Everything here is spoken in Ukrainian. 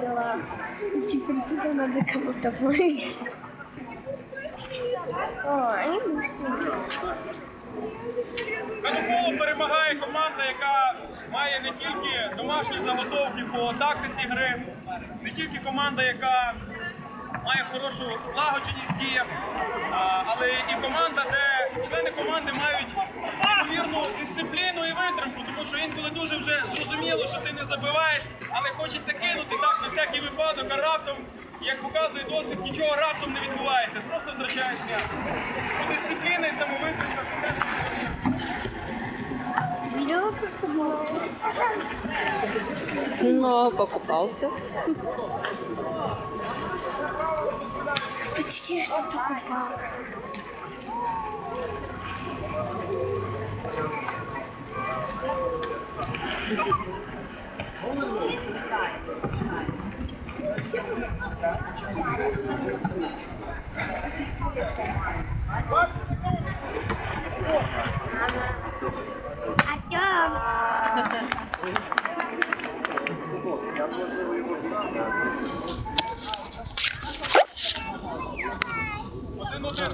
дала. Теперь туда надо кому-то плыть. О, они быстрые. Канікулу перемагає команда, яка має не тільки домашні заготовки по тактиці гри, не тільки команда, яка має хорошу злагодженість діях, але і команда, де члени команди мають зрозуміло, що ти не забиваєш, але хочеться кинути так на всякий випадок, а раптом, як показує досвід, нічого раптом не відбувається, просто втрачаєш м'яч. Бо Дисципліна і Видела, как покупался. Почти что покупался. Артем! один-один.